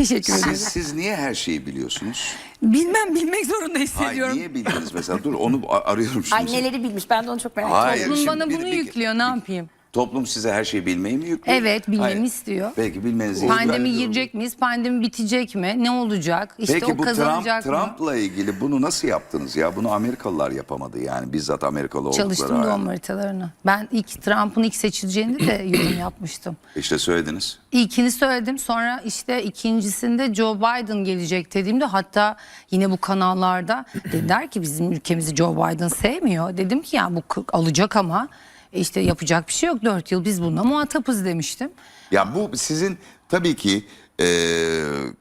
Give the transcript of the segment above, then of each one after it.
Teşekkür ederim. Siz, siz niye her şeyi biliyorsunuz? Bilmem bilmek zorunda Hayır hissediyorum. niye bildiniz mesela? Dur onu a- arıyorum şimdi. Ay neleri bilmiş ben de onu çok merak ediyorum. Hayır, Toplum şimdi bana bir- bunu bir- yüklüyor ne yapayım? Toplum size her şeyi bilmeyi mi yüklüyor? Evet, bilmemi Hayır. istiyor. Peki bilmenizi Pandemi girecek miyiz? Pandemi bitecek mi? Ne olacak? İşte Peki o bu Trump, kazanacak mı? Trump'la ilgili bunu nasıl yaptınız ya? Bunu Amerikalılar yapamadı yani bizzat Amerikalı oldukları Çalıştım halde. doğum haritalarını. Ben ilk Trump'ın ilk seçileceğini de yorum yapmıştım. İşte söylediniz. İlkini söyledim. Sonra işte ikincisinde Joe Biden gelecek dediğimde hatta yine bu kanallarda dediler ki bizim ülkemizi Joe Biden sevmiyor. Dedim ki yani bu alacak ama e işte yapacak bir şey yok. Dört yıl biz bununla muhatapız demiştim. Ya bu sizin tabii ki e,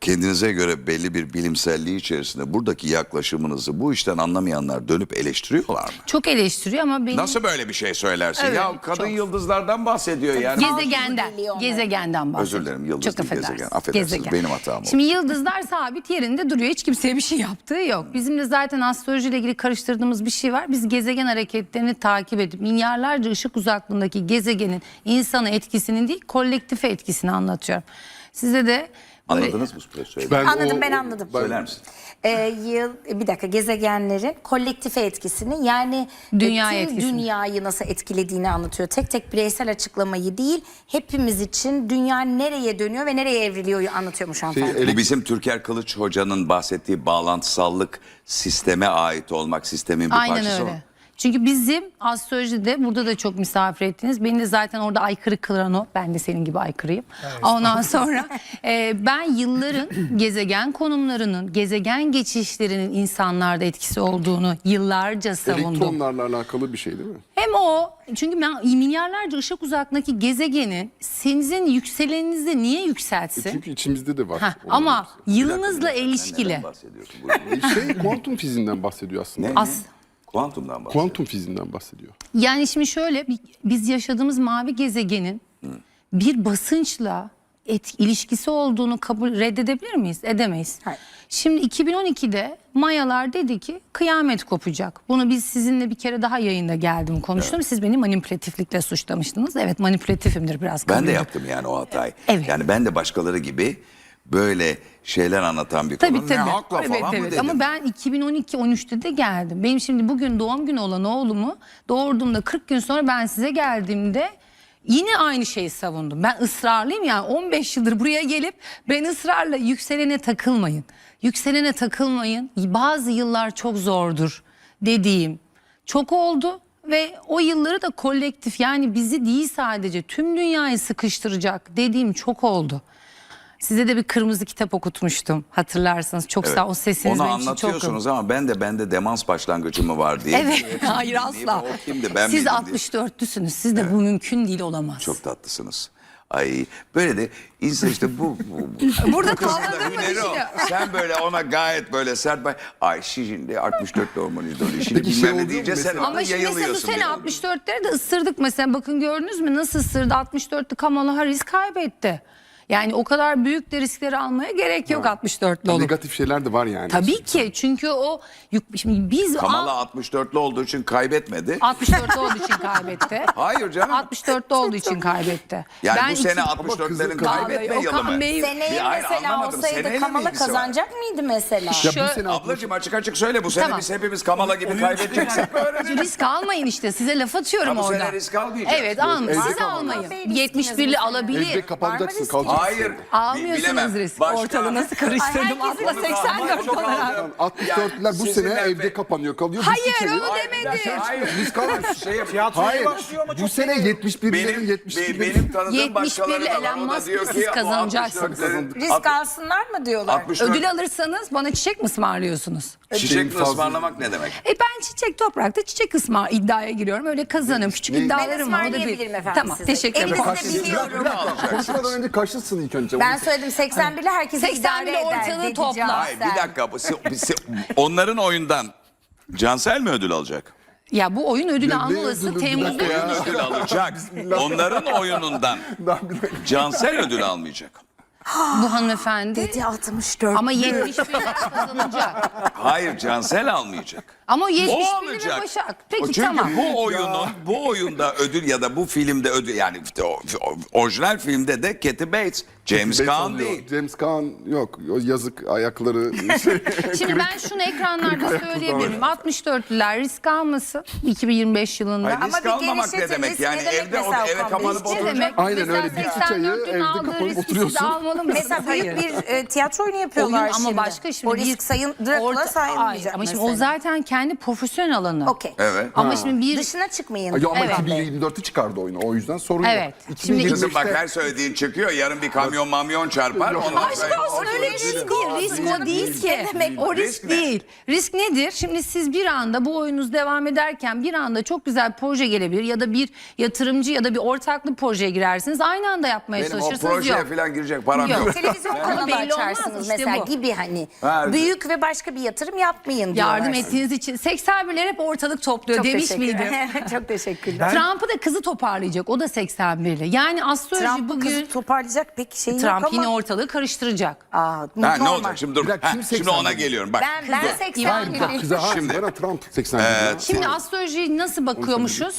kendinize göre belli bir bilimselliği içerisinde buradaki yaklaşımınızı bu işten anlamayanlar dönüp eleştiriyorlar mı? Çok eleştiriyor ama benim Nasıl böyle bir şey söylersin? Evet, ya kadın çok. yıldızlardan bahsediyor yani. gezegenden, gezegenden bahsediyor. Özür dilerim, yıldız Çok değil, affedersiniz. gezegen. Affedersiniz, benim hatam oldu. Şimdi yıldızlar sabit yerinde duruyor. Hiç kimseye bir şey yaptığı yok. Bizim de zaten astrolojiyle ilgili karıştırdığımız bir şey var. Biz gezegen hareketlerini takip edip milyarlarca ışık uzaklığındaki gezegenin insana etkisinin değil kolektife etkisini anlatıyorum. Size de böyle Anladınız mı bu söylediğimi? Ben Anladım, o- ben anladım. Söyler misin? Ee, yıl bir dakika gezegenlerin kolektife etkisini yani Dünya tüm etkisini. dünyayı nasıl etkilediğini anlatıyor. Tek tek bireysel açıklamayı değil hepimiz için dünya nereye dönüyor ve nereye evriliyor anlatıyormuş hanımefendi. Bu bizim Türker Kılıç Hoca'nın bahsettiği bağlantısallık sisteme ait olmak sistemin bir Aynen parçası öyle. mı? Çünkü bizim astrolojide burada da çok misafir ettiniz. Beni de zaten orada aykırı kılan o. Ben de senin gibi aykırıyım. Ondan sonra e, ben yılların gezegen konumlarının, gezegen geçişlerinin insanlarda etkisi olduğunu yıllarca savundum. Elektronlarla alakalı bir şey değil mi? Hem o çünkü ben milyarlarca ışık uzaklığındaki gezegenin sizin yükseleninizi niye yükseltsin? Çünkü içimizde de var. Heh, ama yılınızla ilişkili. neden bahsediyorsun? Bu- Şey kuantum fiziğinden bahsediyor aslında. ne? As- ne? Kuantumdan bahsediyor. Kuantum fiziğinden bahsediyor. Yani şimdi şöyle bi- biz yaşadığımız mavi gezegenin bir basınçla et, ilişkisi olduğunu kabul reddedebilir miyiz? Edemeyiz. Hayır. Şimdi 2012'de Mayalar dedi ki kıyamet kopacak. Bunu biz sizinle bir kere daha yayında geldim konuştum. Siz beni manipülatiflikle suçlamıştınız. Evet manipülatifimdir biraz. Ben de yaptım yani o hatayı. Evet. Yani ben de başkaları gibi böyle şeyler anlatan bir konu. Tabii Ne tabii. hakla evet, falan mı evet. dedim. Ama ben 2012-13'te de geldim. Benim şimdi bugün doğum günü olan oğlumu doğurduğumda 40 gün sonra ben size geldiğimde yine aynı şeyi savundum. Ben ısrarlıyım yani 15 yıldır buraya gelip ben ısrarla yükselene takılmayın. Yükselene takılmayın. Bazı yıllar çok zordur dediğim çok oldu ve o yılları da kolektif yani bizi değil sadece tüm dünyayı sıkıştıracak dediğim çok oldu. Size de bir kırmızı kitap okutmuştum hatırlarsanız. Çok Evet. sağ o sesiniz Onu benim için çok anlatıyorsunuz ama ben de bende demans başlangıcı mı var diye. Evet hayır asla. O kimdi ben Siz miydim diye. 64'lüsünüz. Siz de bu mümkün değil olamaz. Çok tatlısınız. Ay böyle de insan işte bu, bu, bu. Burada Bu kızın da tavladığım hüneri o. Sen böyle ona gayet böyle sert bak. Ay şimdi 64 hormon idolü. Şimdi Peki şey bilmem ne oldu mu deyince sen mesela? orada Ama şimdi mesela bu yayılıyorsun. sene bir. 64'leri de ısırdık mesela. Bakın gördünüz mü nasıl ısırdı? 64'lü Kamala Harris kaybetti. Yani o kadar büyük de riskleri almaya gerek yok 64'lü olup. Negatif şeyler de var yani. Tabii ki çünkü o yük, şimdi biz Kamala al- 64'lü olduğu için kaybetmedi. 64'lü olduğu için kaybetti. Hayır canım. 64'lü olduğu için kaybetti. Yani Ben bu sene iki- 64'lerin kızın- kaybetme Vallahi yılı Okan mı? Bey- Seneye Bir- hayır, mesela anlamadım. olsaydı Kamala ilgisi var? kazanacak mıydı mesela? Ya Şu- bu sene Ablacığım açık açık söyle bu sene Tamam. biz hepimiz Kamala gibi kaybedeceksek risk almayın işte size laf atıyorum Ha, bu orada. sene risk almayacağız. Evet almayın. Siz almayın. Riskiniz 71'li bu sene. alabilir. Evde kapanacaksın riski? Hayır. Almıyorsunuz risk. Başka- Ortalığı nasıl Ay, karıştırdım. herkesin Atla riski 84 Çok olarak. aldım. 64'ler bu sene evde kapanıyor kalıyor. Hayır, onu demedim. Hayır. Risk almıyor. Şey Hayır. Bu sene 71'lerin benim, 71'lerin. be- benim tanıdığım 71'li başkaları da var. Elon O da Musk diyor ki siz kazanacaksınız. 64'lerin Risk alsınlar mı diyorlar? 64 Ödül alırsanız bana çiçek mi ısmarlıyorsunuz? Çiçek mi ısmarlamak ne demek? E ben çiçek toprakta çiçek ısmar iddiaya giriyorum. Öyle kazanıyorum. Küçük iddialarım var. o da değil. ısmarlayabilirim efendim Tamam teşekkür ederim. Elinizde biliyorum. Konuşmadan önce karşısın ilk önce. Ben söyledim 81'li herkes 81'li idare eder. ortalığı dedi topla. Cansel. Hayır bir dakika. bu- si- si- Onların oyundan Cansel mi ödül alacak? Ya bu oyun ödülü Ne- ne olasılığı ödülü? Bir Temmuz'da. dakika ya. Ödül alacak. Onların oyunundan Daha bir dakika. Cansel ödül almayacak. Bu hanımefendi. Dedi 64. Ama 71 kazanacak. Hayır Cansel almayacak. Ama o O 71'li ve alacak. Başak. Peki çünkü tamam. bu oyunun bu oyunda ödül ya da bu filmde ödül yani işte o, o- orijinal filmde de Kathy Bates, James Bates Caan alıyor. değil. James Caan yok. O yazık ayakları şey, Şimdi ben şunu ekranlarda söyleyebilirim. 64'lüler risk almasın 2025 yılında. Hayır, Ama risk bir almamak ne demek? risk Yani ne demek evde o, mesela eve Okan Bey? kapanıp ne oturacak. demek? Aynen Mesela öyle. Bir çiçeği 84 gün evde aldığı kapanıp riski siz oturuyorsun. almalı mısınız? Mesela büyük bir e, tiyatro oyunu yapıyorlar Oyun ama şimdi. başka şimdi O bir risk sayın Dracula orta- sayılmayacak Ay, Ama şimdi mesela. o zaten kendi profesyonel alanı. Okey. Evet. Ama şimdi bir Dışına çıkmayın. Ay, ama Evet. 2024'te çıkardı oyunu. O yüzden sorun Evet. yok. Şimdi 2025'te Kızım bak her söylediğin çıkıyor. Yarın bir kamyon mamyon çarpar. Yok. Ondan Aşk sonra- olsun öyle risk değil. Risk o değil ki. Demek O Risk risk ne? değil. Risk nedir? Şimdi siz bir anda bu oyununuz devam ederken bir anda çok güzel bir proje gelebilir ya da bir yatırımcı ya da bir ortaklı projeye girersiniz. Aynı anda yapmaya Benim o çalışırsınız. projeye Yok. falan girecek param Yok. Televizyon kanalı belli olmaz açarsınız işte mesela bu. gibi hani. Ha, Büyük ve başka bir yatırım yapmayın diyorlar. Yardım ettiğiniz için 81'ler hep ortalık topluyor Çok demiş teşekkür- miydim? Çok teşekkürler. Trump'ı da kızı toparlayacak. O da 81'li. Yani astroloji Trump bu bugün kızı toparlayacak pek şey yok Trump ama. yine ortalığı karıştıracak. Aa, Ha, normal. ne olacak şimdi dur. Bir dakika, Ha, kim şimdi ona 81? geliyorum. Bak. Ben, ben Dur. 80 Hayır, Bak bize ha, Şimdi- Şimdi, Trump 80 Şimdi astrolojiye nasıl bakıyormuşuz?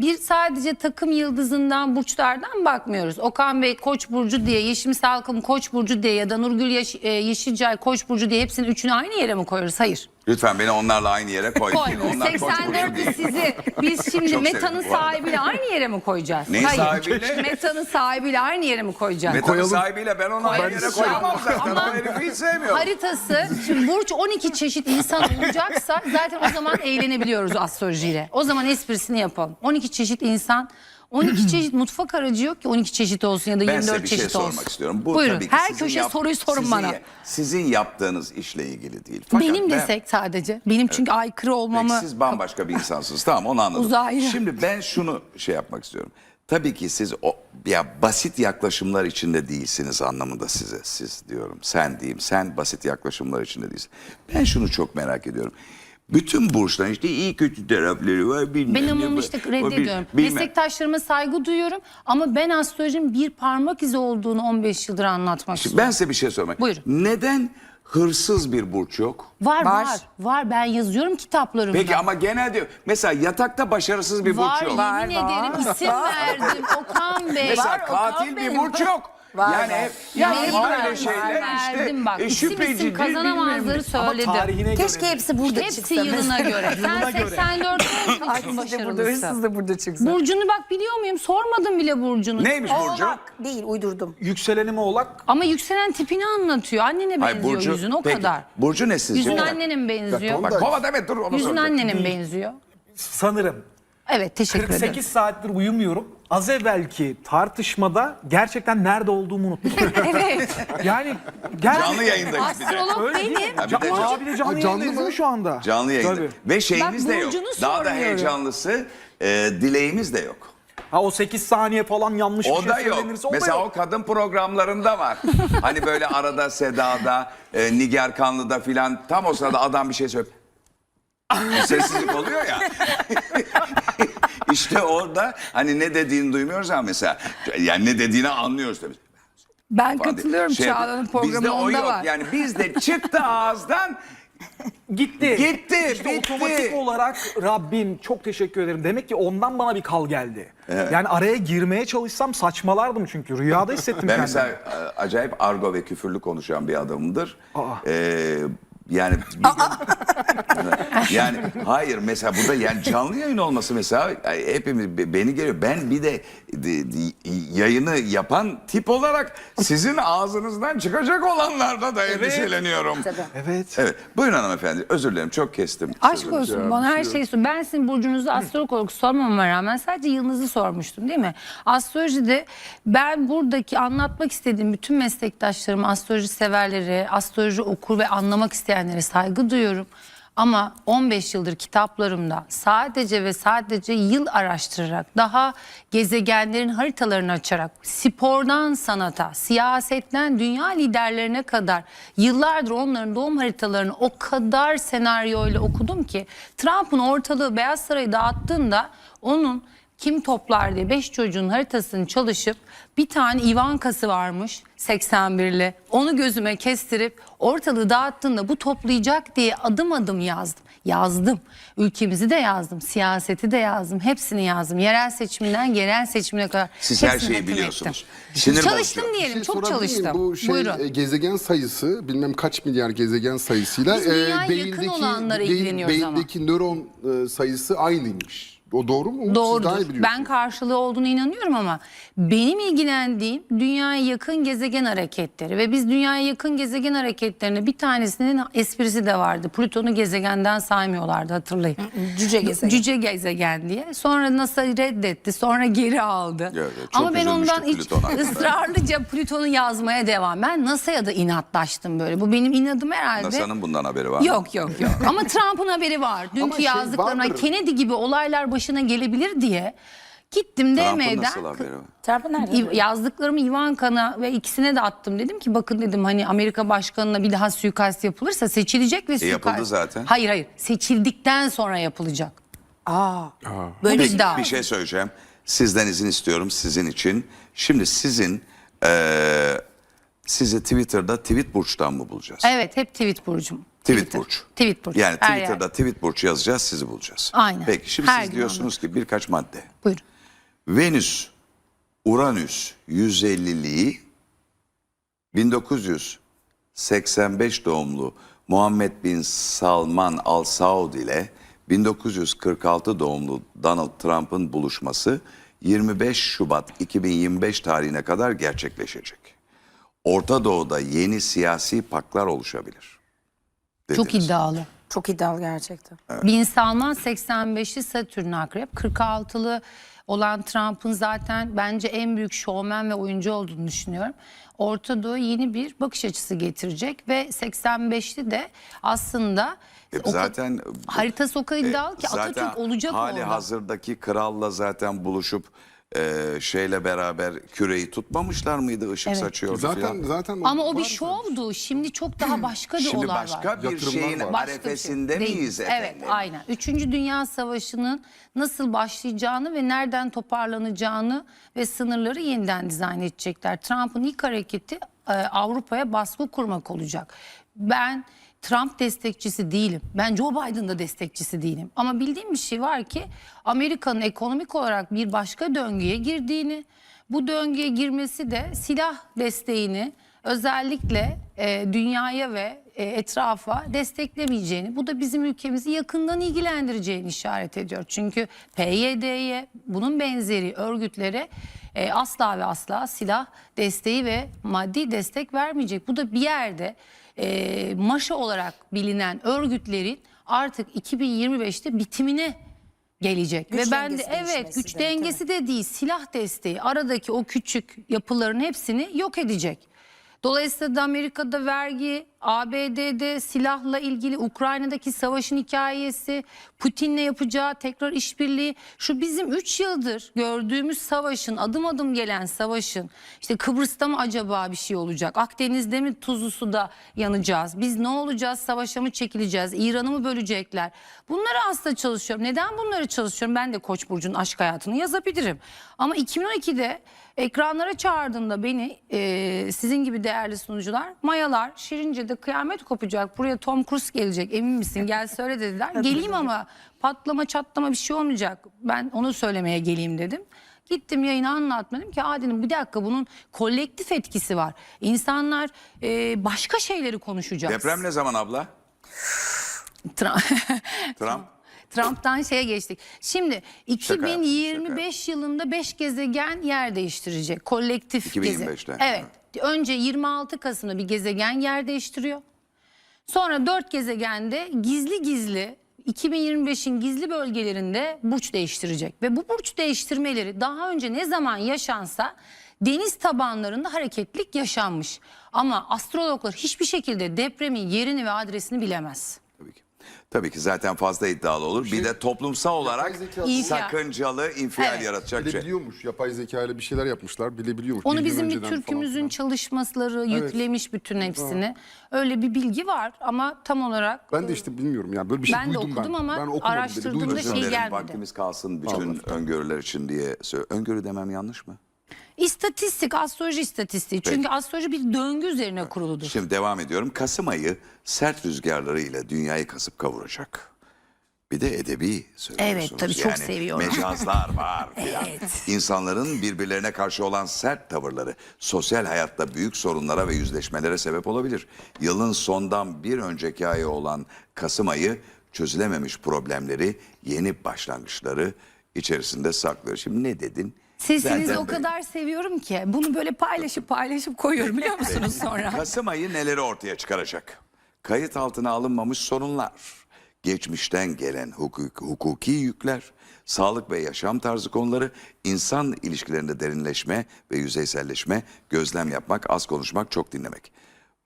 Bir sadece takım yıldızından, burçlardan bakmıyoruz. Okan Bey Koç burcu diye, Yeşim Salkım Koç burcu diye ya da Nurgül Yeş- e, Yeşilcay Koç burcu diye hepsinin üçünü aynı yere mi koyuyoruz? Hayır. Lütfen beni onlarla aynı yere koymayın. Koymuyoruz. Onlar koç burcu 84'ü değil. sizi biz şimdi Çok Meta'nın sevdim bu arada. sahibiyle aynı yere mi koyacağız? Neyin Hayır. sahibiyle? Meta'nın sahibiyle aynı yere mi koyacağız? Metanın Koyalım. sahibiyle ben onu aynı yere koyamam zaten. Ama- O herifi hiç sevmiyorum. Haritası şimdi burç 12 çeşit insan olacaksa zaten o zaman eğlenebiliyoruz astrolojiyle. O zaman esprisini yapalım. 12 çeşit insan 12 çeşit mutfak aracı yok ki 12 çeşit olsun ya da Ben 24 size bir şey çeşit sormak olsun. istiyorum. Bu Buyurun. tabii ki Her köşe yap- soruyu sorun sizin bana. Sizin yaptığınız işle ilgili değil. Fakat Benim ben- desek sadece. Benim çünkü aykırı Peki olmamı siz bambaşka bir insansınız. Tamam onu anladım. Uzaylı. Şimdi ben şunu şey yapmak istiyorum. Tabii ki siz o ya basit yaklaşımlar içinde değilsiniz anlamında size siz diyorum. Sen diyeyim. Sen basit yaklaşımlar içinde değilsin. Ben şunu çok merak ediyorum. Bütün burçların işte iyi kötü tarafları var bilmem Ben ne onu var, işte o bil- reddediyorum. bilmem. Meslektaşlarıma saygı duyuyorum ama ben astrolojinin bir parmak izi olduğunu 15 yıldır anlatmak Şimdi istiyorum. ben size bir şey sormak. Buyurun. Neden hırsız bir burç yok? Var, Var. var var ben yazıyorum kitaplarımda. Peki ama genel diyor. Mesela yatakta başarısız bir Var burç yok. Var, yemin var. ederim isim verdim Okan Bey. Mesela Var, katil Okan bir Bey. burç yok. Var, yani var. hep Ya yani var, böyle var, şeyler işte verdim bak. e, İsim şüphecidir, kazanamazları Ama söyledim. Keşke hepsi burada Hepsi çıksa. yılına göre. Sen Yılına göre. 84 olduğun Ay, için siz de burada, başarılısın. hırsız da burada çıksa. Burcunu bak biliyor muyum? Sormadım bile Burcu'nu. Neymiş burcu? Oğlak değil uydurdum. Yükselenim oğlak. Ama yükselen tipini anlatıyor. Annene Hayır, benziyor burcu, yüzün o peki, kadar. Burcu ne sizce? Yüzün dakika. annenin benziyor. Bak kova evet dur onu Yüzün soracağım. annenin benziyor. Sanırım. Evet teşekkür ederim. 48 saattir uyumuyorum. Az evvelki tartışmada gerçekten nerede olduğumu unuttum. Evet. yani gel Canlı yayındayız bir de. Astrolog Öyle değil mi? benim. Ha, bir de Abi de canlı, Ha, canlı yayındayız mı? şu anda? Canlı yayında. Tabii. Ve şeyimiz de yok. burcunu Daha da sormuyorum. heyecanlısı e, dileğimiz de yok. Ha o 8 saniye falan yanlış O bir da şey yok. söylenirse o Mesela da o yok. kadın programlarında var. hani böyle arada Seda'da, e, Nigar Kanlı'da filan tam o sırada adam bir şey söylüyor. Sessizlik oluyor ya. İşte orada hani ne dediğini duymuyoruz ama mesela. Yani ne dediğini anlıyoruz tabii. Ben Falan katılıyorum Şey Çağla'nın Bizde o onda yok. var. Yani bizde çıktı ağızdan Gitti. Gitti, İşte bitti. otomatik olarak Rabbim çok teşekkür ederim. Demek ki ondan bana bir kal geldi. Yani araya girmeye çalışsam saçmalardım çünkü. Rüyada hissettim Ben kendimi. mesela e, acayip argo ve küfürlü konuşan bir adamımdır. Aa. Ee, yani bir gün- yani hayır mesela burada yani canlı yayın olması mesela hepimiz be- beni geliyor. Ben bir de, de- de- yayını yapan tip olarak sizin ağzınızdan çıkacak olanlarda da endişeleniyorum. Evet. Evet. Buyurun hanımefendi. Özür dilerim çok kestim. Aşk olsun bana her şeyi sor. Ben sizin burcunuzu astrolog olarak sormama rağmen sadece yılınızı sormuştum değil mi? Astrolojide ben buradaki anlatmak istediğim bütün meslektaşlarım, astroloji severleri, astroloji okur ve anlamak isteyenlere saygı duyuyorum. Ama 15 yıldır kitaplarımda sadece ve sadece yıl araştırarak, daha gezegenlerin haritalarını açarak, spordan sanata, siyasetten dünya liderlerine kadar yıllardır onların doğum haritalarını o kadar senaryoyla okudum ki Trump'ın ortalığı Beyaz Sarayı dağıttığında onun kim toplar diye 5 çocuğun haritasını çalışıp bir tane Ivanka'sı varmış 81'li. Onu gözüme kestirip ortalığı dağıttığında bu toplayacak diye adım adım yazdım. Yazdım. Ülkemizi de yazdım. Siyaseti de yazdım. Hepsini yazdım. Yerel seçiminden genel seçimine kadar. Siz her şeyi biliyorsunuz. Sinir Çalıştım bozucu. diyelim. Bir şey çok çalıştım. Bu şey Buyurun. e, gezegen sayısı bilmem kaç milyar gezegen sayısıyla Biz dünyaya yakın olanlara ilgileniyoruz ama. beyindeki nöron e, sayısı aynıymış. O doğru mu? Umut, Siz daha iyi Doğrudur. biliyorsunuz. Ben karşılığı olduğunu inanıyorum ama benim ilgilendiğim dünyaya yakın gezegen hareketleri ve biz dünyaya yakın gezegen hareketlerine bir tanesinin esprisi de vardı. Plüton'u gezegenden saymıyorlardı hatırlayın. Cüce gezegen. Cüce gezegen diye. Sonra NASA reddetti. Sonra geri aldı. Evet, evet. Çok Ama ben üzülmüştük ondan hiç ısrarlıca Plüton'u yazmaya devam. Ben NASA'ya da inatlaştım böyle. Bu benim inadım herhalde. NASA'nın bundan haberi var mı? Yok yok yok. Ama Trump'ın haberi var. Dünkü şey yazdıklarına vardır. Kennedy gibi olaylar başına gelebilir diye gittim Trump'ın DM'den. nasıl haberi var? Nerede? İv- yazdıklarımı Ivanka'na ve ikisine de attım. Dedim ki bakın dedim hani Amerika başkanına bir daha suikast yapılırsa seçilecek ve suikast. E, yapıldı zaten. Hayır hayır seçildikten sonra yapılacak. Aa. Böyle Peki, iddia. bir şey söyleyeceğim. Sizden izin istiyorum sizin için. Şimdi sizin eee sizi Twitter'da tweet burçtan mı bulacağız? Evet hep tweet burcum. Tweet burç. Tweet burç. Yani Her Twitter'da yerde. tweet burç yazacağız sizi bulacağız. Aynen. Peki şimdi Her siz diyorsunuz ki birkaç madde. Buyurun. Venüs Uranüs 150'liği 1985 doğumlu Muhammed bin Salman Al Saud ile 1946 doğumlu Donald Trump'ın buluşması 25 Şubat 2025 tarihine kadar gerçekleşecek. Orta Doğu'da yeni siyasi paklar oluşabilir. Çok dediniz. iddialı. Çok iddialı gerçekten. Bin Salman 85'li Satürn akrep. 46'lı olan Trump'ın zaten bence en büyük şovmen ve oyuncu olduğunu düşünüyorum. Orta Doğu yeni bir bakış açısı getirecek ve 85'li de aslında E, o- zaten haritası o kadar iddialı ki E, Zaten Atatürk olacak hali orada. hazırdaki kralla zaten buluşup e, şeyle beraber küreyi tutmamışlar mıydı ışık Evet. saçıyordu Zaten falan. zaten Ama o bir var şovdu. Şimdi çok daha başka bir Şimdi olay var. başka bir Yatırımlar şeyin var. Başka bir şey arefesinde değil. miyiz Evet efendim? aynen. Üçüncü Dünya Savaşı'nın nasıl başlayacağını ve nereden toparlanacağını ve sınırları yeniden dizayn edecekler. Trump'ın ilk hareketi e, Avrupa'ya baskı kurmak olacak. Ben Trump destekçisi değilim. Ben Joe Biden da destekçisi değilim. Ama bildiğim bir şey var ki Amerika'nın ekonomik olarak bir başka döngüye girdiğini, bu döngüye girmesi de silah desteğini özellikle e, dünyaya ve e, etrafa desteklemeyeceğini, bu da bizim ülkemizi yakından ilgilendireceğini işaret ediyor. Çünkü PYD'ye bunun benzeri örgütlere e, asla ve asla silah desteği ve maddi destek vermeyecek. Bu da bir yerde e, maşa olarak bilinen örgütlerin artık 2025'te bitimine gelecek Güç ve ben de evet güç de, dengesi de değil silah desteği aradaki o küçük yapıların hepsini yok edecek. Dolayısıyla da Amerika'da vergi, ABD'de silahla ilgili Ukrayna'daki savaşın hikayesi, Putin'le yapacağı tekrar işbirliği, şu bizim 3 yıldır gördüğümüz savaşın, adım adım gelen savaşın, işte Kıbrıs'ta mı acaba bir şey olacak, Akdeniz'de mi tuzlu suda yanacağız, biz ne olacağız, savaşa mı çekileceğiz, İran'ı mı bölecekler? Bunları aslında çalışıyorum. Neden bunları çalışıyorum? Ben de Koç burcunun aşk hayatını yazabilirim. Ama 2012'de ekranlara çağırdığında beni e, sizin gibi değerli sunucular mayalar Şirince'de kıyamet kopacak buraya Tom Cruise gelecek emin misin gel söyle dediler. Geleyim ama patlama çatlama bir şey olmayacak ben onu söylemeye geleyim dedim. Gittim yayını anlatmadım ki Aa dedim bir dakika bunun kolektif etkisi var. İnsanlar e, başka şeyleri konuşacağız. Deprem ne zaman abla? Tra- Trump? Trump'tan şeye geçtik. Şimdi Şaka yaptım, 2025 yılında 5 gezegen yer değiştirecek. Kolektif 2025'te, gezegen. Evet. Önce 26 Kasım'da bir gezegen yer değiştiriyor. Sonra 4 gezegende gizli gizli 2025'in gizli bölgelerinde burç değiştirecek. Ve bu burç değiştirmeleri daha önce ne zaman yaşansa deniz tabanlarında hareketlik yaşanmış. Ama astrologlar hiçbir şekilde depremin yerini ve adresini bilemez. Tabii ki. Zaten fazla iddialı olur. bir de toplumsal olarak zeka- İnfial. sakıncalı, infial Evet. yaratacak şey. Bilebiliyormuş. Yapay zeka ile bir şeyler yapmışlar. Bilebiliyormuş. Onu Bir gün bizim bir önceden falan türkümüzün filan. çalışmasları yüklemiş bütün hepsini. Öyle bir bilgi var ama tam olarak Ben de işte bilmiyorum yani böyle bir şey Ben de duydum okudum ben. ama ben okumadım bile, araştırdığımda duydum. şey gelmedi. Vaktimiz kalsın bütün öngörüler için diye. söyle- Öngörü demem yanlış mı? İstatistik, astroloji istatistiği. Çünkü astroloji bir döngü üzerine kuruludur. Şimdi devam ediyorum. Kasım ayı sert rüzgarlarıyla dünyayı kasıp kavuracak. Bir de edebi söylüyorsunuz. Evet, tabii çok seviyorum. Mecazlar var filan. İnsanların birbirlerine karşı olan sert tavırları sosyal hayatta büyük sorunlara ve yüzleşmelere sebep olabilir. Yılın sondan bir önceki ayı olan Kasım ayı çözülememiş problemleri, yeni başlangıçları içerisinde saklıyor. Şimdi ne dedin? Sesinizi Zaten o kadar seviyorum ki bunu böyle paylaşıp paylaşıp koyuyorum biliyor musunuz sonra? Kasım ayı neleri ortaya çıkaracak? Kayıt altına alınmamış sorunlar, geçmişten gelen hukuk, hukuki yükler, sağlık ve yaşam tarzı konuları, insan ilişkilerinde derinleşme ve yüzeyselleşme, gözlem yapmak, az konuşmak, çok dinlemek.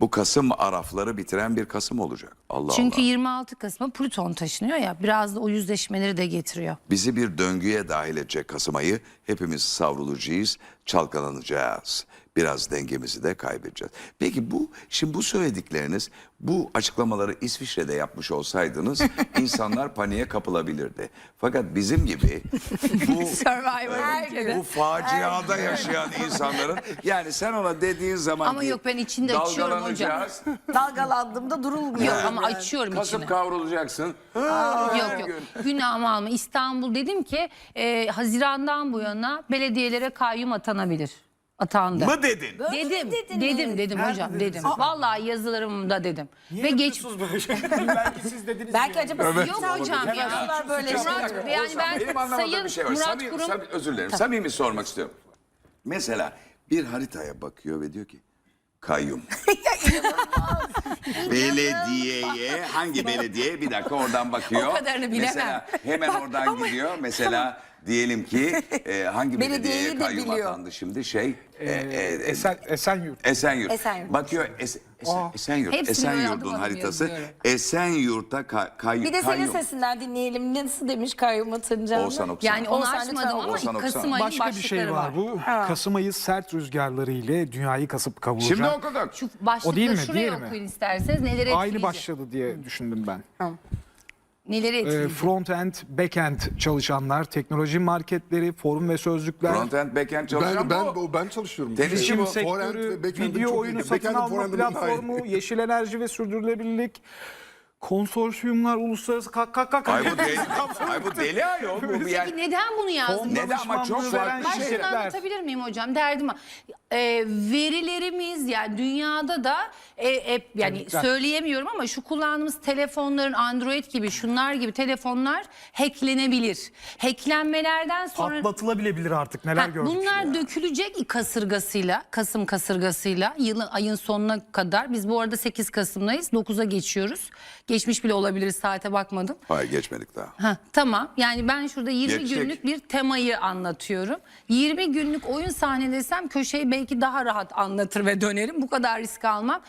Bu Kasım arafları bitiren bir Kasım olacak. Allah Çünkü Allah. 26 Kasım'a Plüton taşınıyor ya biraz da o yüzleşmeleri de getiriyor. Bizi bir döngüye dahil edecek Kasım ayı hepimiz savrulacağız, çalkalanacağız. Biraz dengemizi de kaybedeceğiz. Peki bu şimdi bu söyledikleriniz bu açıklamaları İsviçre'de yapmış olsaydınız insanlar paniğe kapılabilirdi. Fakat bizim gibi bu Survivor bu faciada yaşayan insanların yani sen ona dediğin zaman Ama ki yok, ben içinde açıyorum hocam. dalgalanacağız, Dalgalandığımda durulmuyor. Yok ama açıyorum içini. Kasıp kavrulacaksın. Yok yok günahımı alma. İstanbul dedim ki e, Haziran'dan bu yana belediyelere kayyum atanabilir. Atandı. Mı dedin? Dedim, dedim, dedim hocam, dedim. Vallahi yazılarımda dedim. Ve geç Belki siz dediniz. Belki acaba yok hocam ya. Yapıyorlar böyle Murat, şeyleri. yani ben Benim anlamadığım Sayın bir şey var. Murat Samimi- Kurum samimi- özür dilerim. Samimi sormak istiyorum. Mesela bir haritaya bakıyor ve diyor ki kayyum. Belediyeye hangi belediye bir dakika oradan bakıyor. O kadarını bilemem. Mesela hemen oradan gidiyor. Mesela diyelim ki e, hangi Belediyeyi belediyeye de kayyum biliyor. atandı şimdi şey e, e, Esen, Esenyurt. Esenyurt. Esenyurt. Bakıyor Es- Es- Esenyurt. Hepsini Esenyurt'un adım haritası. yazıyorum. Esenyurt'a ka- kayyum. Bir de senin kayyum. sesinden dinleyelim. Nasıl demiş kayyum atınca? Oğuzhan okusana. yani onu Oğuzhan lütfen açmadım ama Oğuzhan. Kasım ayının Başka bir şey başlıkları var bu. Kasım ayı sert rüzgarları ile dünyayı kasıp kavuracak. Şimdi okuduk. Şu başlıkları O değil mi? şuraya Diğeri mi? okuyun isterseniz. Etkileyecek? Aynı başladı diye düşündüm ben. Neleri Ee, etkileyecek? front-end, back-end çalışanlar, teknoloji marketleri, forum ve sözlükler, Frontend, backend çalışan Ben, bu. ben, ben çalışıyorum. Tenisçi bu. Bilişim forehand sektörü, ve video çok oyunu iyi. satın alma platformu, yeşil enerji ve sürdürülebilirlik, konsorsiyumlar, uluslararası kalk kalk kalk. Ay bu deli, ay bu deli ayol. Bu bir Peki yer. neden bunu yazdın? Neden ama çok danışmanlığı veren farklı Ben şunu şirketler. anlatabilir miyim hocam? Derdim e, verilerimiz yani dünyada da e, hep yani Tabii. söyleyemiyorum ama şu kullandığımız telefonların Android gibi şunlar gibi telefonlar hacklenebilir. Hacklenmelerden sonra Patlatılabilebilir artık neler gördük. bunlar dökülecek kasırgasıyla, Kasım kasırgasıyla yılın ayın sonuna kadar. Biz bu arada 8 Kasım'dayız. 9'a geçiyoruz. Geçmiş bile olabiliriz saate bakmadım. Hayır geçmedik daha. Ha, tamam yani ben şurada 20 Geçecek. günlük bir temayı anlatıyorum. 20 günlük oyun sahne desem köşeyi belki daha rahat anlatır ve dönerim. Bu kadar risk almam.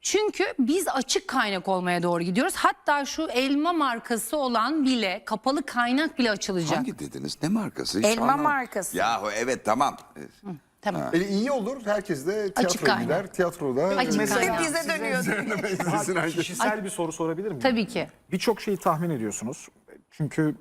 Çünkü biz açık kaynak olmaya doğru gidiyoruz. Hatta şu elma markası olan bile kapalı kaynak bile açılacak. Hangi dediniz? Ne markası? Hiç Elma anlamadım. markası. Yahu evet tamam. Tamam. E, iyi olur. Herkes de Açık tiyatroya kaynak. gider. Tiyatroda Açık mesela kaynak. Bize dönüyor. izlesin herkes. Kişisel bir soru sorabilir miyim? Tabii ki. Birçok şeyi tahmin ediyorsunuz. Çünkü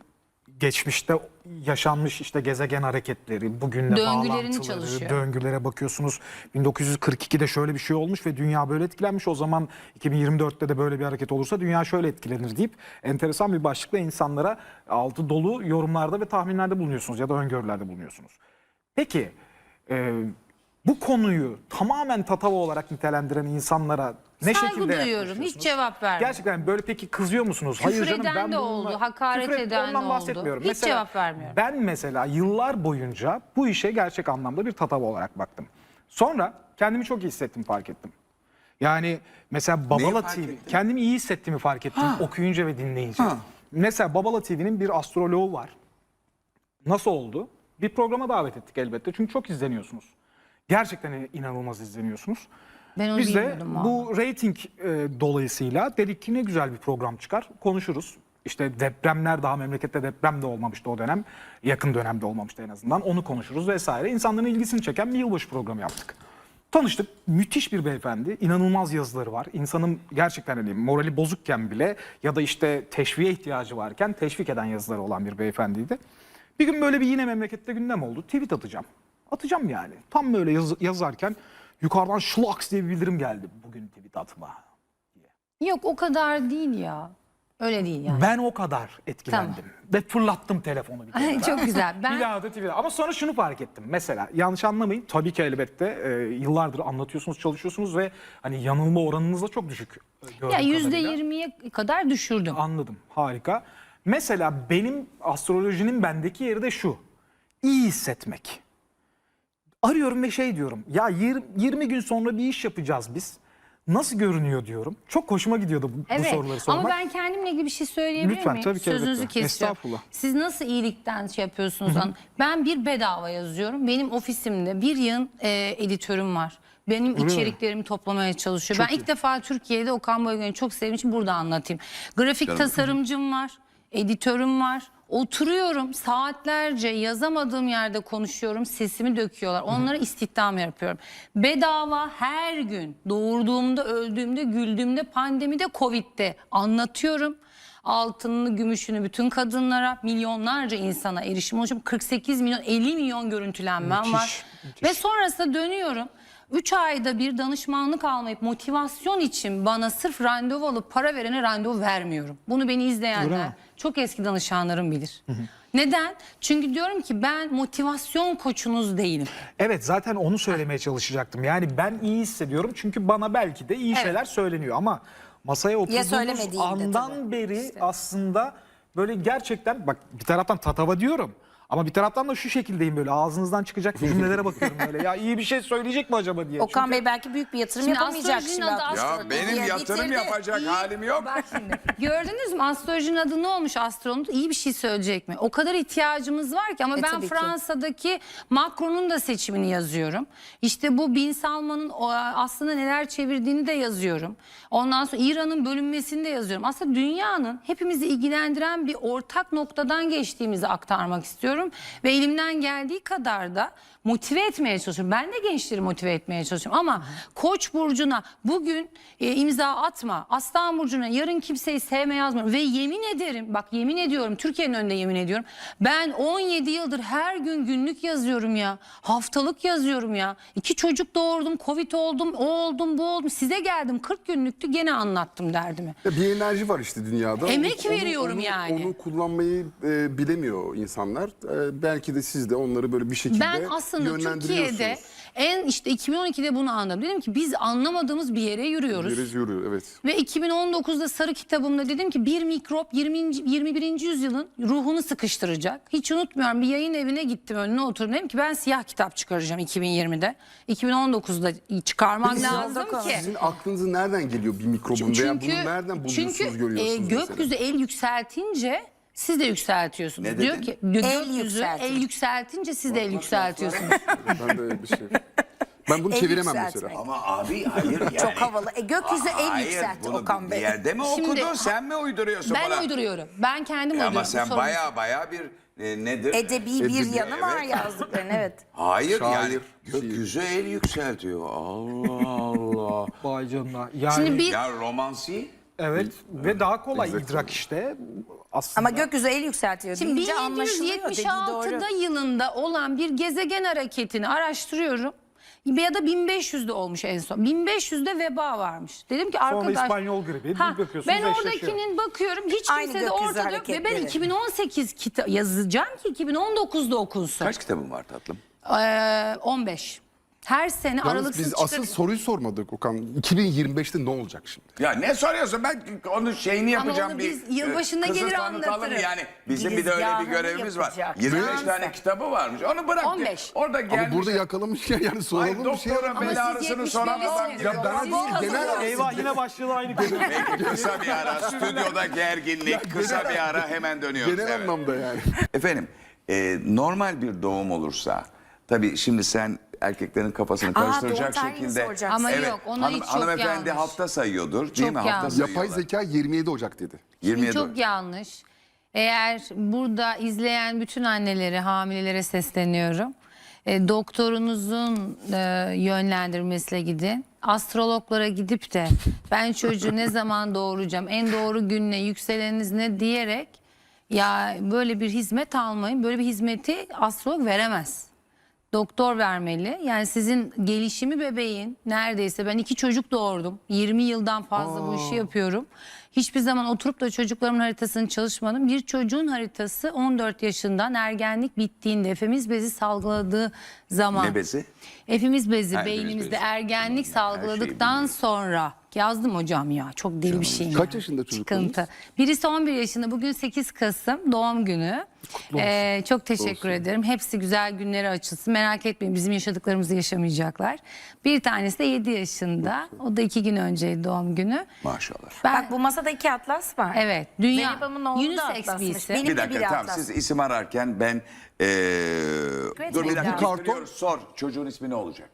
geçmişte yaşanmış işte gezegen hareketleri, bugünle Döngülerini bağlantıları, çalışıyor. döngülere bakıyorsunuz. 1942'de şöyle bir şey olmuş ve dünya böyle etkilenmiş. O zaman 2024'te de böyle bir hareket olursa dünya şöyle etkilenir deyip enteresan bir başlıkla insanlara altı dolu yorumlarda ve tahminlerde bulunuyorsunuz ya da öngörülerde bulunuyorsunuz. Peki e, bu konuyu tamamen tatava olarak nitelendiren insanlara ne Saygı şekilde duyuyorum. Hiç cevap vermiyorum. Gerçekten böyle peki kızıyor musunuz? Küfür canım, eden de bununla- oldu, hakaret Küfür eden ondan de bahsetmiyorum. oldu. Hiç cevap vermiyorum. Ben mesela yıllar boyunca bu işe gerçek anlamda bir tatava olarak baktım. Sonra kendimi çok iyi hissettim fark ettim. Yani mesela Babala fark TV, ettin? kendimi iyi hissettiğimi fark ettim okuyunca ve dinleyince. Mesela Babala TV'nin bir astroloğu var. Nasıl oldu? Bir programa davet ettik elbette çünkü çok izleniyorsunuz. Gerçekten inanılmaz izleniyorsunuz. Ben onu Biz de bilmiyordum vallahi. bu reyting e, dolayısıyla dedik ki ne güzel bir program çıkar konuşuruz. İşte depremler daha memlekette deprem de olmamıştı o dönem. Yakın dönemde olmamıştı en azından. Onu konuşuruz vesaire. İnsanların ilgisini çeken bir yılbaşı programı yaptık. Tanıştık. Müthiş bir beyefendi. İnanılmaz yazıları var. İnsanın gerçekten hani morali bozukken bile ya da işte teşviğe ihtiyacı varken teşvik eden yazıları olan bir beyefendiydi. Bir gün böyle bir yine memlekette gündem oldu. Tweet atacağım. Atacağım yani. Tam böyle yaz- yazarken yukarıdan şlaks diye bir bildirim geldi. Bugün tweet atma. Yok o kadar değil ya. Öyle değil yani. Ben o kadar etkilendim. Ve fırlattım telefonu bir kere. Çok güzel. Ben Bir daha da tweet Ama sonra şunu fark ettim. Mesela yanlış anlamayın. Tabii ki elbette e, yıllardır anlatıyorsunuz, çalışıyorsunuz ve hani yanılma oranınız da çok düşük. e, ya yüzde kadarıyla. yirmiye kadar düşürdüm. Anladım. Harika. Mesela benim astrolojinin bendeki yeri de şu. İyi hissetmek. Arıyorum ve şey diyorum. Ya 20, 20 gün sonra bir iş yapacağız biz. Nasıl görünüyor diyorum. Çok hoşuma gidiyordu bu, bu Evet soruları sormak. ama ben kendimle ilgili bir şey söyleyebilir Lütfen, miyim? tabii ki, Sözünüzü elbette. kesiyorum. Estağfurullah. Siz nasıl iyilikten şey yapıyorsunuz? an- Ben bir bedava yazıyorum. Benim ofisimde bir yığın e, editörüm var. Benim içeriklerimi toplamaya çalışıyor. ben ilk defa Türkiye'de Okan Bayülgen'i çok sevdiğim için burada anlatayım. Grafik tasarımcım var, editörüm var. Oturuyorum saatlerce yazamadığım yerde konuşuyorum. Sesimi döküyorlar. Onlara istihdam yapıyorum. Bedava her gün doğurduğumda, öldüğümde, güldüğümde, pandemide, covid'de anlatıyorum. Altınını, gümüşünü bütün kadınlara, milyonlarca insana erişim oluşum. 48 milyon, 50 milyon görüntülenmem Müthiş, var. Ve sonrasında dönüyorum. 3 ayda bir danışmanlık almayıp motivasyon için bana sırf randevu alıp para verene randevu vermiyorum. Bunu beni Öyle izleyenler mi? Çok eski danışanlarım bilir. Neden? Çünkü diyorum ki ben motivasyon koçunuz değilim. Evet zaten onu söylemeye çalışacaktım. Yani ben iyi hissediyorum çünkü bana belki de iyi Evet. şeyler söyleniyor ama masaya oturduğumuz andan tabii. beri aslında böyle gerçekten bak bir taraftan tatava diyorum ama bir taraftan da şu şekildeyim böyle ağzınızdan çıkacak cümlelere bakıyorum böyle ya iyi bir şey söyleyecek mi acaba diye. Okan Çünkü- Bey belki büyük bir yatırım Şimdi yapamayacak astrolojinin şimdi. adı. Ya Astroloji benim diye yatırım bitirdi. yapacak İyi- halim yok. Bak şimdi gördünüz mü astrolojinin adı ne olmuş astronot iyi bir şey söyleyecek mi? O kadar ihtiyacımız var ki ama E, ben tabii ki. Fransa'daki Macron'un da seçimini yazıyorum. İşte bu Bin Salman'ın o aslında neler çevirdiğini de yazıyorum. Ondan sonra İran'ın bölünmesini de yazıyorum. Aslında dünyanın hepimizi ilgilendiren bir ortak noktadan geçtiğimizi aktarmak istiyorum. Ve elimden geldiği kadar da motive etmeye çalışıyorum. Ben de gençleri motive etmeye çalışıyorum. Ama Koç burcuna bugün e, imza atma. Aslan burcuna yarın kimseyi sevme yazmıyorum. Ve yemin ederim bak yemin ediyorum Türkiye'nin önünde yemin ediyorum. Ben 17 yıldır her gün günlük yazıyorum ya. Haftalık yazıyorum ya. İki çocuk doğurdum, Covid oldum, o oldum, bu oldum. Size geldim 40 günlüktü gene anlattım derdimi. Ya bir enerji var işte dünyada. Emek veriyorum onu, yani. Onu kullanmayı e, bilemiyor insanlar. E, belki de siz de onları böyle bir şekilde Ben aslında. Türkiye'de en işte 2012'de bunu anladım. Dedim ki biz anlamadığımız bir yere yürüyoruz. Yürüyoruz, yürüyor, evet. Ve 2019'da sarı kitabımda dedim ki bir mikrop 20. 21. yüzyılın ruhunu sıkıştıracak. Hiç unutmuyorum bir yayın evine gittim önüne oturdum. Dedim ki ben siyah kitap çıkaracağım 2020'de. 2019'da çıkarmam lazım ki. Sizin aklınıza nereden geliyor bir mikrobun veya bunu nereden buluyorsunuz, çünkü görüyorsunuz e, mesela? gökyüzü el yükseltince siz de yükseltiyorsunuz. Ne Diyor dedin? ki gökyüzü yükseltin. el yükseltince siz de el yükseltiyorsunuz. Ben de öyle bir şey. Ben bunu El çeviremem yükseltmek. mesela. Ama abi hayır yani. Çok havalı. E, gökyüzü el Hayır, yükseltti bunu Okan bir Bey. yerde mi Şimdi- okudun sen mi uyduruyorsun ben bana? uyduruyorum. Ben kendim E uyduruyorum. ama sen sorun- baya baya bir e, nedir? Edebi bir Edebi, yanı var evet. yazdıklarının evet. Hayır Şair, yani gökyüzü el yükseltiyor. Allah Allah. Vay canına. Yani Şimdi bir ya romansi evet ve daha kolay Exactly. idrak işte aslında. Ama gökyüzü el yükseltiyor Şimdi deyince anlaşılıyor. Dediği doğru. 1776'da yılında olan bir gezegen hareketini araştırıyorum. Ya da 1500'de olmuş en son. 1500'de veba varmış. Dedim ki arkadaş... İspanyol gribi, bir bakıyorsunuz Ben eşleşiyor. oradakinin bakıyorum hiç Aynı kimse de gökyüzü ortada yok. Ve ben hareketleri. 2018 kitap yazacağım ki 2019'da okunsun. kaç kitabın var tatlım? Ee, 15. Her sene Yalnız aralıksız biz çıkar. asıl soruyu sormadık Okan. 2025'te ne olacak şimdi? Ya ne soruyorsun ben onun şeyini Ama yapacağım onu bir biz yılbaşında e, gelir tanıtalım anlatırım. yani bizim bir de öyle bir Girizgahını görevimiz var. yapacak. 25 Neyse. tane kitabı varmış onu bırak. 15. Orada Ama gelmiş. burada yakalamışken yani Ay soralım bir şey. doktora Ama bel siz ağrısını 71'lisiniz. soran adam gibi. Ya ben Siz değil, kazanıyorsunuz. Eyvah yine başladı aynı konu. Peki kısa bir ara stüdyoda gerginlik kısa bir ara hemen dönüyoruz. Genel Evet. anlamda yani. Efendim e, normal bir doğum olursa tabii şimdi sen erkeklerin kafasını Aa, karıştıracak doğum tarihini şekilde. soracaksın. Ama yok, ona hiç çok hanımefendi yanlış. hafta sayıyordur değil Çok mi? Hafta yanlış. sayıyorlar. Yapay zeka 27 Ocak dedi. Şimdi 27 çok yanlış. Eğer burada izleyen bütün annelere, hamilelere sesleniyorum. E, doktorunuzun e, yönlendirmesiyle gidin. Astrologlara gidip de ben çocuğu ne zaman doğuracağım, en doğru gün ne, yükseleniniz ne diyerek ya böyle bir hizmet almayın. Böyle bir hizmeti astrolog veremez doktor vermeli. Yani sizin gelişimi bebeğin neredeyse ben iki çocuk doğurdum. 20 yıldan fazla bu işi yapıyorum. Hiçbir zaman oturup da çocuklarımın haritasını çalışmadım. Bir çocuğun haritası 14 yaşından ergenlik bittiğinde efemiz bezi salgıladığı zaman. Ne bezi? Efemiz bezi Ha, efemiz beynimizde bezi. ergenlik Tamam, her şeyi salgıladıktan sonra yazdım hocam ya çok deli bir şey. Kaç yaşında çocuklarınız? Sıkıntı. Birisi 11 yaşında bugün 8 Kasım doğum günü. Ee, çok teşekkür ederim. Hepsi güzel günleri açılsın. Merak etmeyin bizim yaşadıklarımızı yaşamayacaklar. Bir tanesi de 7 yaşında. O da 2 gün önceydi doğum günü. Maşallah. Ben, Bak bu masada iki atlas var. Evet, dünya- Unisex atlasmış. birisi. Benim Bir dakika biri tamam siz isim ararken ben eee dur bir dakika Bu karton- sor çocuğun ismi ne olacak?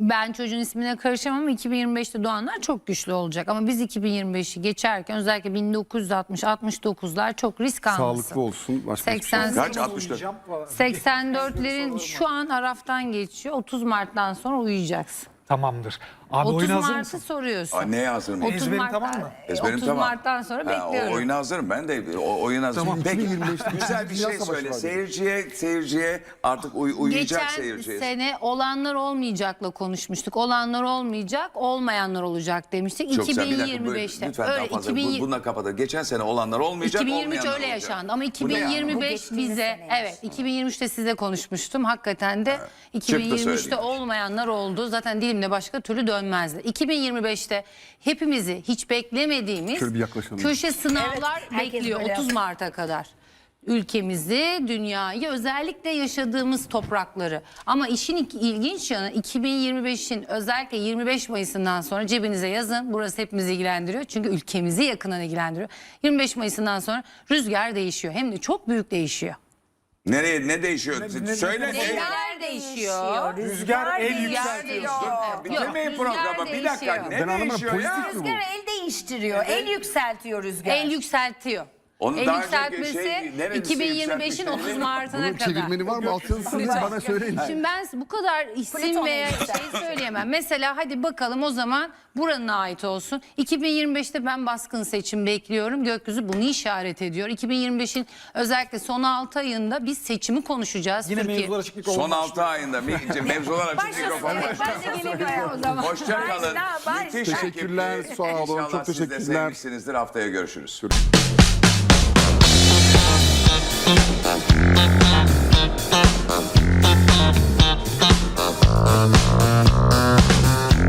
Ben çocuğun ismine karışamam ama 2025'te doğanlar çok güçlü olacak. Ama biz 2025'i geçerken özellikle 1960-69'lar çok risk almasın. Sağlıklı olsun. Başka hiçbir şey yok. 80 Kaç? 64. 84'lerin şu an Araf'tan geçiyor. 30 Mart'tan sonra uyuyacaksın. Tamamdır. Abi 30 oyuna hazır Mart'ı mısın? soruyorsun. Aa, neye hazır mı? 30 Ezberin Mart'tan, tamam mı? Ezberim 30 tamam. Mart'tan sonra Ha, bekliyorum. O, oyuna hazırım ben de o, oyun hazırım. Tamam, Peki 2025'te güzel bir Dünya şey Savaşı söyle. Seyirciye seyirciye artık uy- uyuyacak Geçen seyirciye. sene olanlar olmayacakla konuşmuştuk. Olanlar olmayacak, olmayanlar olacak demiştik. Çok güzel. Bir dakika, 2025'te. böyle, lütfen öyle daha fazla 2020 bu- bununla kapatalım. Geçen sene olanlar olmayacak, 2023 olmayanlar öyle olacak. yaşandı ama Bu ne ya? 2025 Bu geçtiğimiz bize evet 2023'te size konuşmuştum. Hakikaten de Çıktı 2023'te söylediğin. olmayanlar oldu. Zaten dilimde başka türlü dönmezdi. 2025'te hepimizi hiç beklemediğimiz Şöyle bir yaklaşalım. köşe sınavlar Evet, herkes bekliyor böyle 30 yaptı. Mart'a kadar. Ülkemizi, dünyayı, özellikle yaşadığımız toprakları. Ama işin ilginç yanı 2025'in özellikle 25 Mayıs'ından sonra cebinize yazın. Burası hepimizi ilgilendiriyor. Çünkü ülkemizi yakından ilgilendiriyor. 25 Mayıs'ından sonra rüzgar değişiyor. Hem de çok büyük değişiyor. Nereye ne değişiyor? ne- Söyle. ne- ne- Neler değişiyor? Rüzgar el yükseltiyor. değişiyor. Bitirmeyin Yok, programı. rüzgar Bir dakika. değişiyor. Ne Ben anlamadım, değişiyor ya? pozitif mi bu? Rüzgar el değiştiriyor. El yükseltiyor rüzgar. El yükseltiyor. Onu El yükseltmesi şey, neresi 2025'in yükseltmişti? 30 Mart'ına Bunun kadar. çevirmeni var mı? Altyazısını bana söyleyin. Şimdi ben bu kadar isim Plüton'a veya şey söyleyemem. Mesela hadi bakalım o zaman buranın ait olsun. 2025'te ben baskın seçim bekliyorum. Gökyüzü bunu işaret ediyor. 2025'in özellikle son 6 ayında biz seçimi konuşacağız. Yine Türkiye. mevzular açık mikrofon Son 6 ayında mi- mevzular açık mikrofon. Evet, ben de gelebilirim o zaman. Hoşça kalın. Müthiş Teşekkürler, sağ olun, İnşallah çok siz de teşekkürler. sevmişsinizdir. Haftaya görüşürüz. Uh-huh.